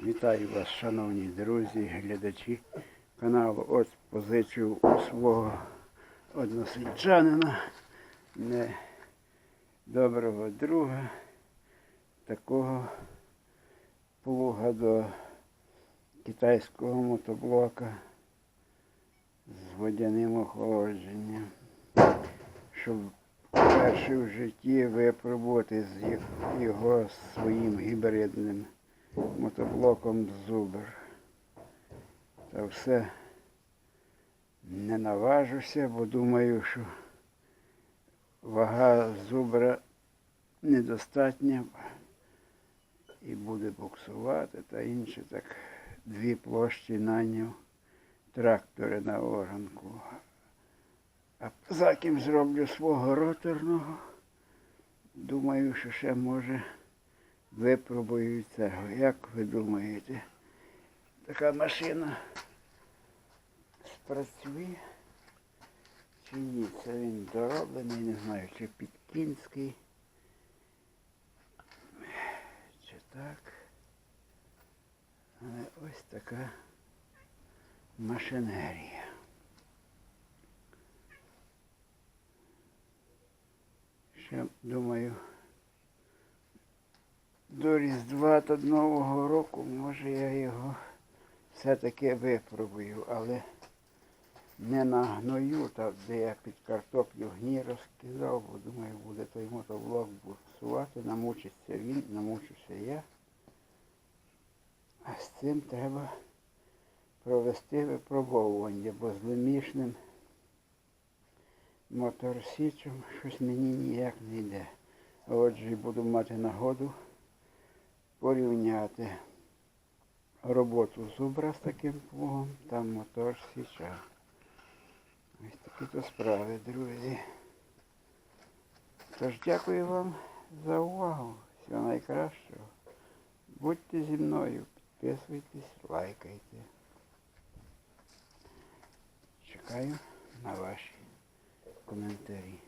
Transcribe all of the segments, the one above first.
Вітаю вас, шановні друзі, глядачі каналу. Ось позичив у свого односельчанина, не доброго друга, такого плуга до китайського мотоблока з водяним охолодженням, щоб вперше в житті випробувати з його своїм гібридним мотоблоком Зубр. Та все не наважуся, бо думаю, що вага зубра недостатня і буде буксувати та інше так дві площі наняв трактори на оранку. А заким зроблю свого роторного. Думаю, що ще може випробую цього. Як ви думаєте, така машина спрацює? Чи ні? Це він дороблений, не знаю, чи підкінський, чи так. Але ось така машинерія. Ще думаю, до Різдва та Нового року, може я його все-таки випробую, але не на гною, так, де я під картоплю гні розкидав, бо думаю, буде той мотоблок буксувати, намучиться він, намучуся я. А з цим треба провести випробовування, бо з лемішним моторсічем щось мені ніяк не йде. Отже, буду мати нагоду порівняти роботу зубра з таким плугом та мотор січа. Ось такі то справи, друзі. Тож дякую вам за увагу. Всього найкращого. Будьте зі мною, підписуйтесь, лайкайте. Чекаю на ваші коментарі.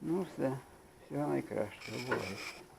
Ну все, всього найкращого. Бувайте.